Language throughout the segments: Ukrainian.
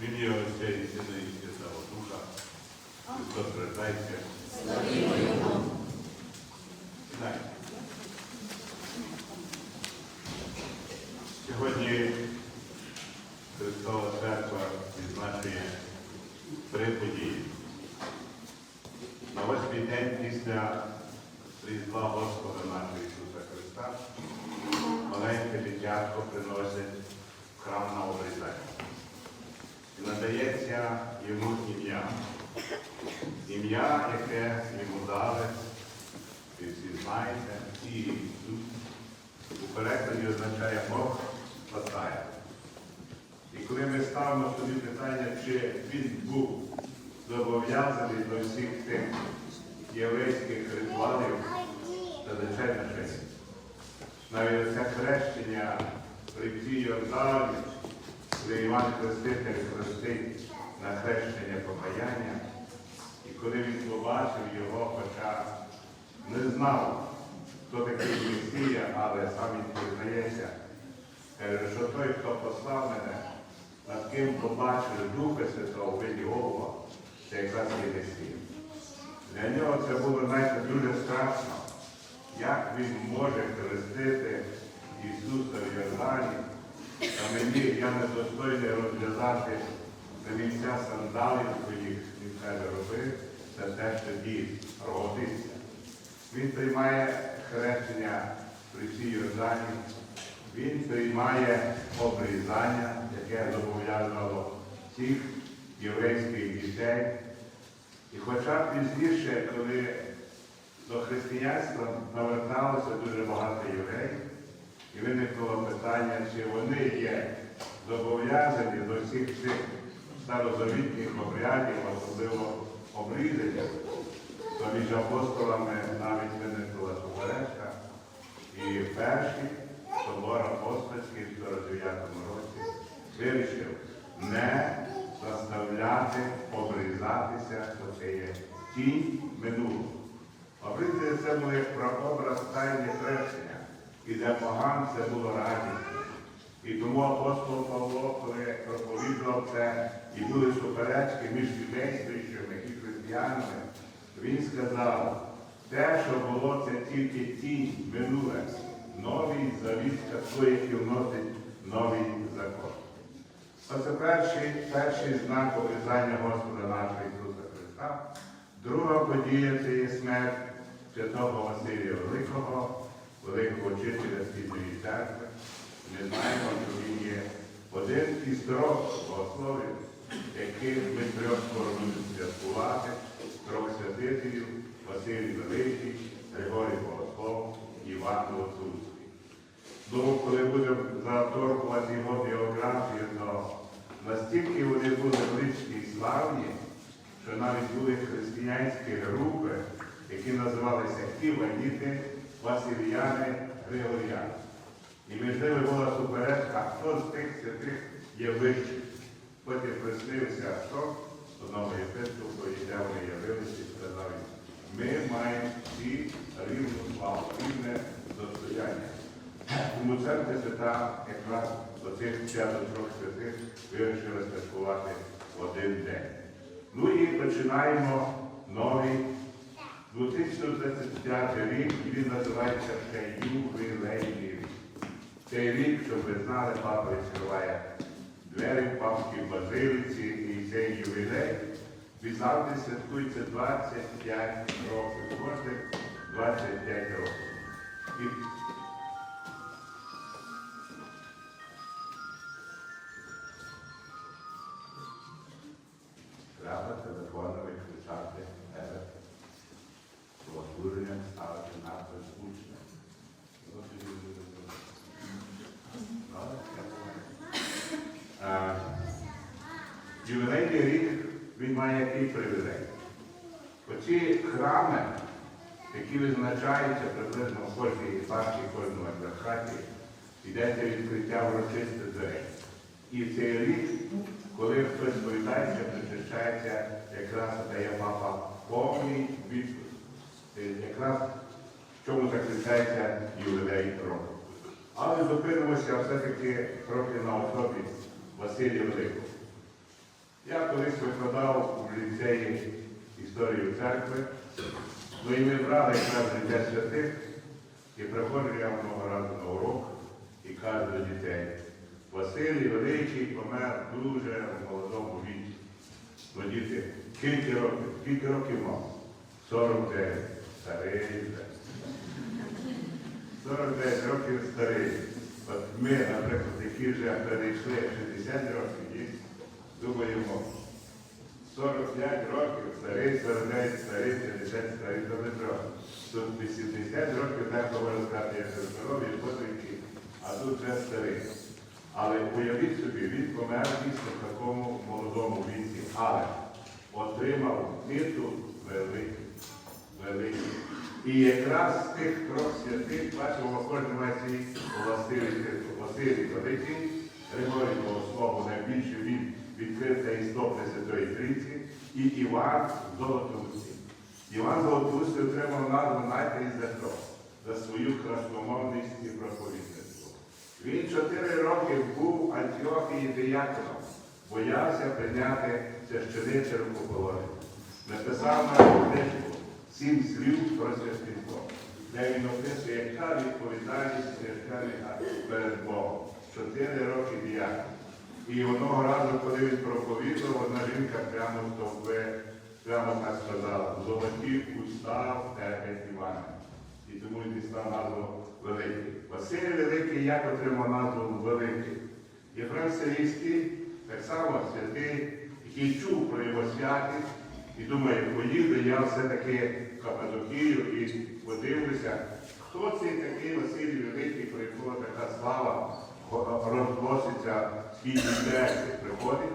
В ім'я Отця і Сина і Святого Духа. Христос приносить храм на обрізання. І надається йому ім'я. Ім'я, яке йому дали, ви всі знаєте, і Ісус. У перекладі означає Бог спасає. І коли ми ставимо собі питання, чи він був зобов'язаний до всіх тих єврейських ритуалів, то звичайно. Навіть це хрещення при Йордані, коли Іван Хреститель хрестить на хрещення покаяння, і коли він побачив його, хоча не знав, хто такий Месія, але сам він признається, що той, хто послав мене, над ким побачив Духа Святого виді це якраз є Месія. Для нього це було, знаєте, дуже страшно, як він може хрестити Ісуса в Йордані, а мені я не достойний розв'язати на місця сандалів своїх, він каже, роби, це те, що дід родиться. Він приймає хрещення при всій Йордані, він приймає обрізання, яке зобов'язало всіх єврейських дітей. І хоча пізніше, коли до християнства наверталося дуже багато євреїв, і виникло питання, чи вони є зобов'язані до всіх цих старозавітніх обрядів, особливо обрізання, то між апостолами навіть виникла суперечка. І перший собор апостольський в 49 році вирішив не заставляти обрізатися, бо це є тінь минулого. Обрізання це був як прообраз хрещення, і для поган це було радість. І тому апостол Павло, коли проповідував це, і були суперечки між юдействищами і християнами, він сказав, те, що було, це тільки тінь минуле, новий завіт той, який вносить новий закон. Оце перший, перший знак обрізання Господа нашого Ісуса Христа. Друга подія це є смерть святого Василія Великого, великого вчителя Східної церкви. Ми знаємо, що він є один із трьох богословів, яких ми трьох скоро будемо святкувати, трьох святителів, Василій Великий, Григорій Богослов, Іван Лоцузький. Думаю, коли будемо заторкувати його біографію, то настільки вони були близькі і славні, що навіть були християнські групи, які називалися Іваніти, Васильяни, Григоріяни. І між ними була суперечка, хто з тих святих є вищий. Потім приснився хто одного єпископу, де вони явилися і сказали, ми маємо всі рівну славу, рівне достояння. Тому церква свята якраз до цих трьох святих вирішила святкувати один день. Ну і починаємо новий 2025 рік, і він називається ювілейний. Цей рік, щоб ви знали, папа відкриває двері в папській базилиці, і цей ювілей від святкується 25 років. Кожних 25 років. І Треба телефоном відключати тебе. Служення ставити надто скучне. Ну, тоді буде добре. Добре, я думаю. Е, Ювілейний рік він має який привілей. Оці храми, які визначаються приблизно в кожній єпархії, кожному епархаті, йдеться відкриття урочистих дверей. І в цей рік, коли хтось сповідається, причащається, якраз дає папа повний. Це Якраз в чому заключається ювілей року. Але зупинимося все-таки трохи на особі Василія Великого. Я колись викладав у ліцеї історію церкви, ну і ми брали якраз життя святих, і приходжу я одного разу на урок і кажу до дітей, Василій Великий помер дуже в молодому віці. Ну, діти, скільки років? Скільки років мав? 49. Старий вже. 49 років старий. От ми, наприклад, які вже перейшли 60 років, думаємо, 45 років, старий, 49, старий, 50, старий, то не трохи. Тут 80 років так можна сказати, як здорові, потеньки, а тут вже старий. Але уявіть собі, він помер дійсно в такому молодому віці, але отримав титул великий, великий. І якраз з тих трьох святих бачимо, кожен має свій властивий титул. Василій Великий, Григорій Богослову найбільше він відкрив цей істот Святої Трійці, і Іван Золотоусий. Іван Золотоусий отримав назву і за що? За свою красномовність і проповідництво. Він чотири роки був Антіохії дияконом, боявся прийняти священиче рукоположення. Написав на книжку сім слів про священство, де він описує, яка відповідальність священника перед Богом. Чотири роки діякон. І одного разу, коли він проповідував, одна жінка прямо в стовпи, прямо так сказала, золоті уста в тебе, Іване. І тому він дістав назву Великий. Василь Великий як отримав назву Великий. Єфрем Сирійський, так само святий, який чув про його святість і думає, поїду я все-таки в Каппадокію і подивлюся, хто цей такий Василь Великий, про якого така слава розглоситься східній дереві, приходить.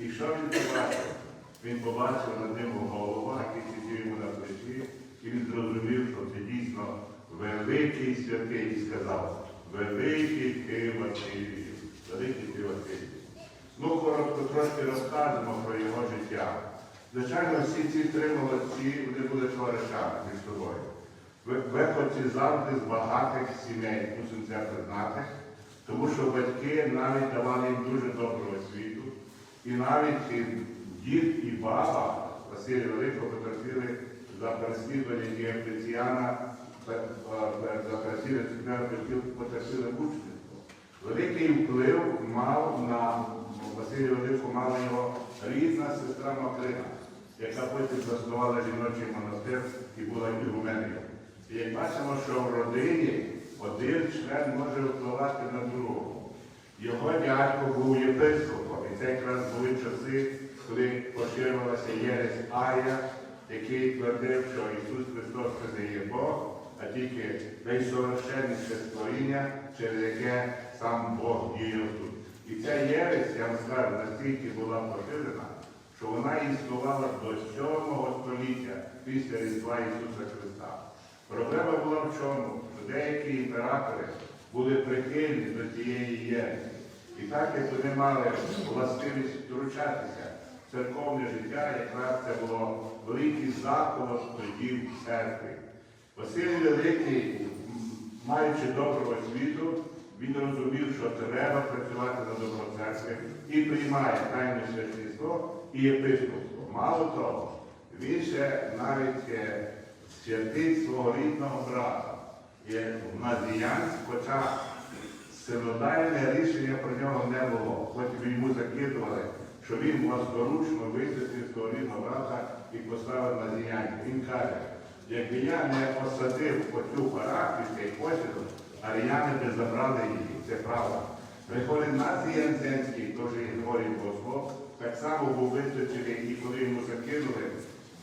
І що він побачив? Він побачив над ним голова, який сидів йому на плечі, і він зрозумів, що це дійсно великий святий, і сказав, великий ти Василій, великий ти Василій. Ну, коротко трошки розкажемо про його життя. Звичайно, всі ці три молодці вони були товаришами між собою. Ви- Виходці завжди з багатих сімей, мусимо це признати, тому що батьки навіть давали їм дуже добру освіту. І навіть дід і баба Василія Великого потерпіли за переслідування Діоклетіана, за переслідування потерпіли мучеництво. Великий вплив мав на Василія Великого мала його рідна сестра Макрина, яка потім заснувала жіночий монастир і була ігуменою. І як бачимо, що в родині один член може впливати на другого. Його дядько був єпископом, і це якраз були часи, коли поширювалася єресь Ая, який твердив, що Ісус Христос це є Бог, а тільки найсовершенніше створіння, через яке сам Бог діяв тут. І ця єресь, я вам скажу, настільки була поширена, що вона існувала до 7 століття після Різдва Ісуса Христа. Проблема була в чому? Деякі імператори були прихильні до цієї єресі. І так як вони мали властивість втручатися в церковне життя, якраз це було великий заколот тоді в церкві. Василь Великий, маючи добру освіту, він розумів, що треба працювати на добро церкви і приймає тайне священство і єпископство. Мало того, він ще навіть е, святить свого рідного брата. Є Мазіянськ, хоча синодальне рішення про нього не було. Потім йому закидували, що він власноручно висвятив свого рідного брата і поставив на діяння. Він каже, якби я не посадив оцю парафію, цей посідок, аріяни би забрали її. Це правда. Приходить Націй Янзенський, теж Григорій Богослов, так само був висвячений, і коли йому закинули,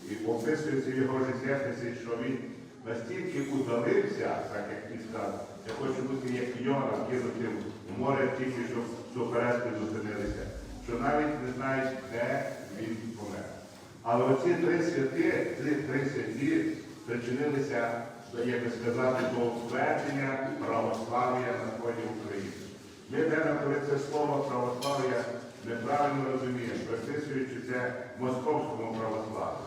і описується його життєписи, що він настільки удалився, так як він сказав, я хочу бути як Йона, кинутим в море тільки, щоб суперечки зупинилися, що навіть не знають, де він помер. Але оці три святи, три, три святі причинилися, як би сказати, до утвердження православ'я на сході України. Ми йдемо, коли це слово православ'я неправильно розуміємо, приписуючи це московському православ'ю.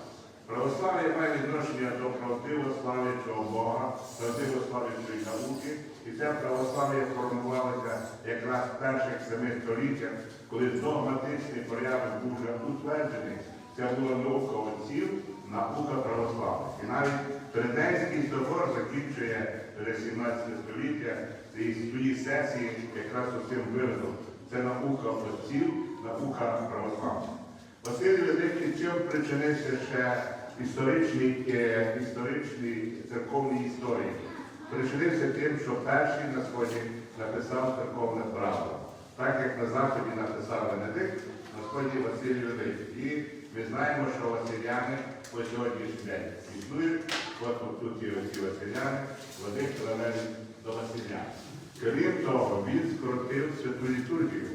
Православ'я має відношення до правдивослав'ячого Бога, правдивослав'ячої науки, і це православ'я формувалося якраз в перших семи століттях, коли догматичний порядок був вже утверджений. це була наука отців, наука православних. І навіть Триденський собор закінчує вже 17 століття цієї свої сесії якраз цим виразом. Це наука отців, наука православних. Василь Великий чим причинився ще історичній, е, історичній церковній історії. Причинився тим, що перший на сході написав церковне право. Так як на Заході написав Венедикт, на сході Василь Великий. І ми знаємо, що Василяни по сьогоднішній день існують. От тут є оці Василяни, вони належать до Василян. Крім того, він скоротив святу літургію.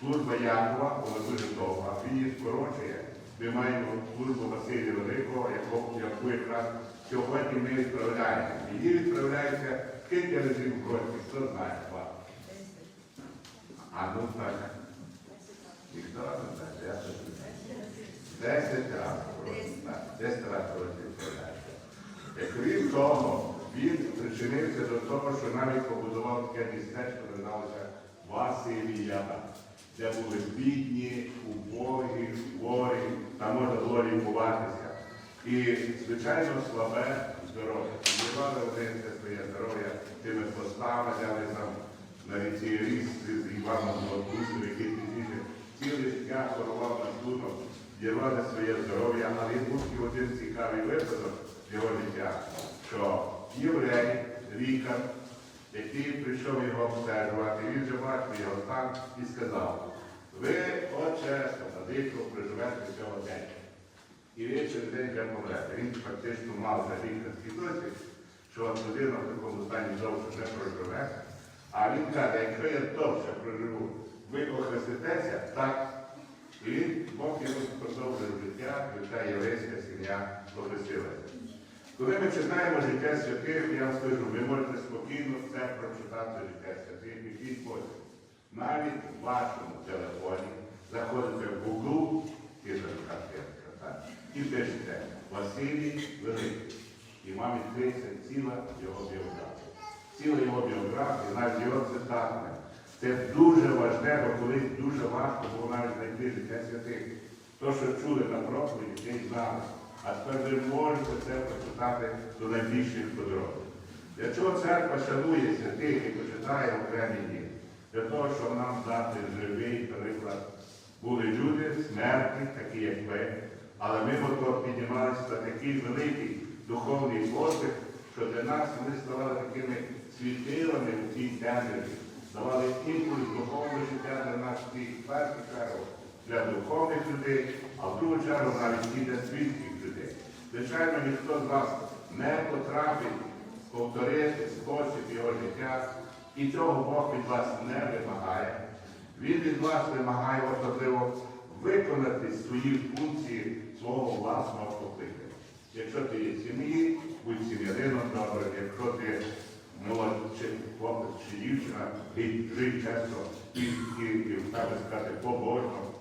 Служба Якова, вона дуже довга, він її скорочує. Ми маємо службу Василія Великого, яку, якраз сьогодні ми відправляємо. Її відправляється скільки разів в році, хто знає вас. А ну так. Ніхто не знає, я. Десять разів Десять разів відправляється. Крім того, він причинився до того, що навіть побудував таке містечко, називалося Василія, де були бідні, убогі, хворі, там можна було лікуватися. І, звичайно, слабе здоров'я. Підривали вони це своє здоров'я тими постами, взяли там на ріці Ріс з Іваном Золотустом, який пізніше ціле життя хорував на шлунок, дірвали своє здоров'я, але був і один цікавий випадок його життя, що єврей, лікар, який прийшов його обстежувати, він же бачив його стан і сказав, ви, отче, владико, проживете цього дня. І ви через день вже помрете. Він фактично мав вже лікарський досвід, що людина в такому стані довше не проживе. А він каже, якщо я довше проживу, ви охреститеся, так. І Бог йому продовжує життя, життя єврейська сім'я охрестилася. Коли ми читаємо життя святих, я вам скажу, ви можете спокійно все прочитати життя святих, який спосіб. Навіть в вашому телефоні заходите в Google і запитати, і пишете Василій Великий. І вам відкриється ціла його біографія. Ціла його біографія, навіть його цитатами. Це дуже важливо, колись дуже важко було навіть знайти життя святих. То, що чули на проповіді, не знали. А тепер ви можете це прочитати до найбільших подробиць. Для чого церква шанує святих і почитає окремі дні? Для того, щоб нам дати живий приклад. Були люди смертні, такі як ви, але ми готові піднімалися на такий великий духовний подвиг, що для нас вони ставали такими світилами в цій темряві, давали імпульс духовного життя для нас в першу чергу для духовних людей, а в другу чергу навіть і для людей. Звичайно, ніхто з вас не потрапить повторити спосіб його життя, і цього Бог від вас не вимагає. Він від вас вимагає особливо виконати свої функції свого власного покликання. Якщо ти є в сім'ї, будь сім'янином добрим, якщо ти молодший хлопець чи дівчина, жить чесно і, так би сказати, побожно.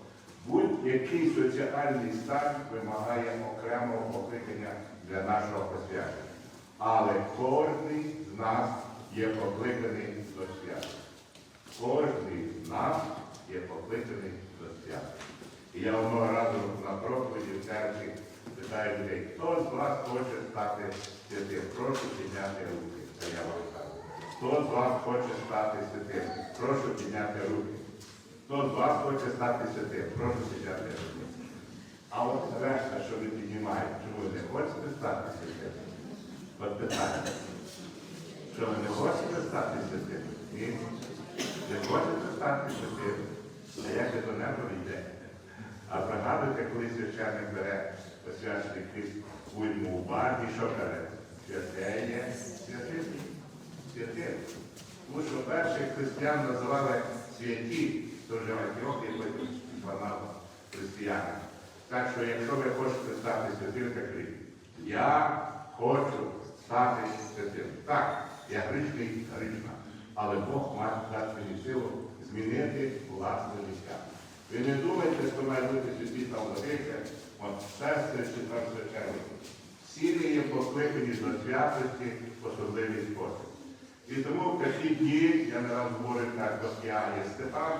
Будь-який соціальний стан вимагає окремого покликання для нашого посвячення. Але кожен з нас є покликаний до свята. Кожен з нас є покликаний до свята. І я одного разу на проповіді в церкві питаю людей, хто з вас хоче стати святим? Прошу підняти руки. Це я вам кажу. Хто з вас хоче стати святим? Прошу підняти руки. Хто з вас хоче стати святим? Прошу руки. А от решта, що ви піднімаєте, чому ви не хочете стати святим? От питання. Що ви не хочете стати святим? Ні? Не хочете стати святим? А як ви до неба йдете? А пригадуйте, коли священник бере посвячений хліб уйму у бар і що каже? Святе є святим. Святим. Тому що перших християн називали святі, то вже Антіохія потім званав християни. Так що, якщо ви хочете стати святим, так кажіть, я хочу стати святим. Так, я грішний, грішна, але Бог має дати мені силу змінити власне життя. Ви не думайте, що має бути святі там владика, от сестри чи там священники. Всі ми є покликані до святості особливий спосіб. І тому в такі дні, я не раз говорю так, от я є Степан,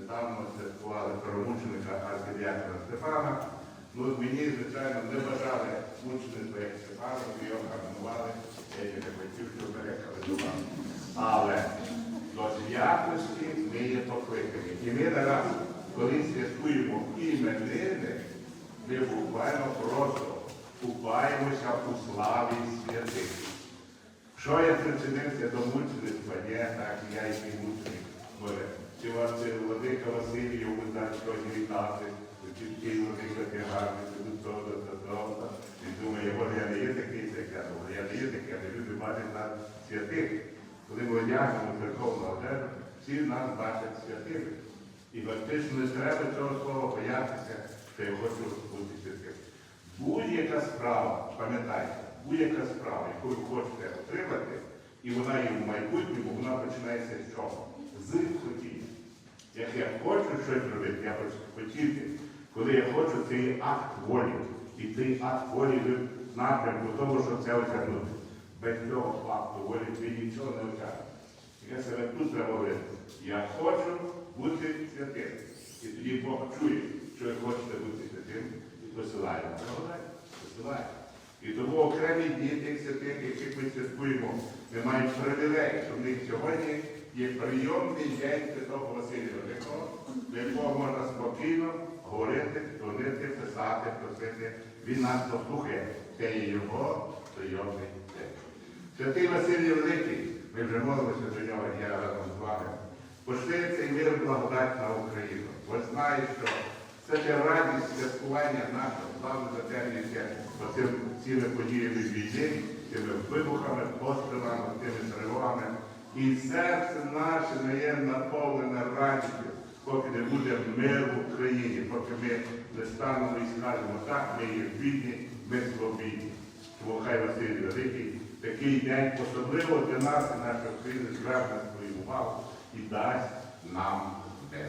недавно святкували правомученика архідіакона Степана. Ну, мені, звичайно, не бажали мучеництва як Степана, ми його гарнували, я не хотів, що перекали до вас. Але до святості ми є покликані. І ми зараз, коли святкуємо іменини, ми буквально просто купаємося у славі святих. Що я причинився до мучеництва? Ні, так, я і мученик. Може, це Владика Васильєв, ви знаєте, сьогодні вітати, тільки Владика ти гарний, ти до того, до. І думаю, може, я не є такий, як я думаю, я не є такий, але люди бачать нас святих. Коли ми одягнемо церковну одежу, всі нас бачать святими. І фактично не треба цього слова боятися, що я хочу бути святим. Будь-яка справа, пам'ятайте, будь-яка справа, яку ви хочете отримати, і вона є в майбутньому, вона починається з чого? З хотіння. Як я хочу щось робити, я хочу хотіти. Коли я хочу, це є акт волі. І цей акт волі в напрямку того, що це осягнути. Без цього акту волі ви нічого не осягнете. Я себе тут треба. Я хочу бути святим. І тоді Бог чує, що ви хочете бути святим, і посилає. Посилає. І тому окремі дні тих святих, яких ми святкуємо, ми маємо привілей, що в них сьогодні є прийомний день Святого Василія Великого, до якого можна спокійно говорити, творити, писати, просити. Він нас послухає. Це є його прийомний день. Святий Василій Великий, ми вже молилися до нього, я разом з вами. Пошли цей мир благодать на Україну. Бо знаю, що це те радість святкування нашого славного затернення цими подіями війни, цими вибухами, пострілами, тими тривогами. І серце наше не є наповнене радістю, поки не буде мир в Україні, поки ми не станемо і скажемо, так, ми є бідні, ми свобідні. Тому хай Василь Великий такий день особливо для нас і нашої України зверне свою увагу і дасть нам мир.